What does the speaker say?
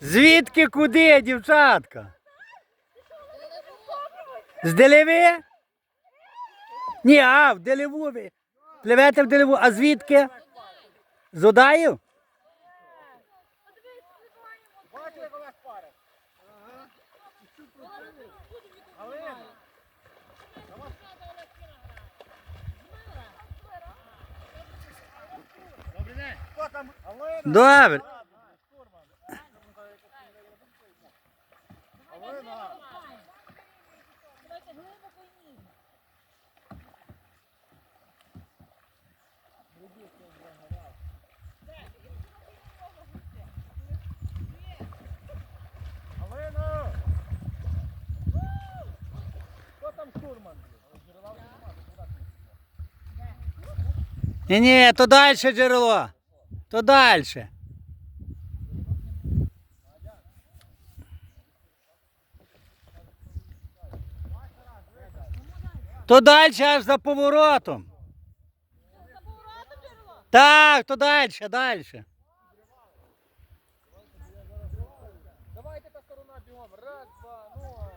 Звідки куди, дівчатка? З Делеви? Ні, а, в Делеву ви. Пливете в Делеву. А звідки? З Одаїв? Бачили, Добрий день. Хто там? Галина. Хто там штурман? Ні, ні, то далі джерело. То далі. То далі аж за поворотом. Так, то далі, далі. Давайте та сторона бігом. Раз, два, ну.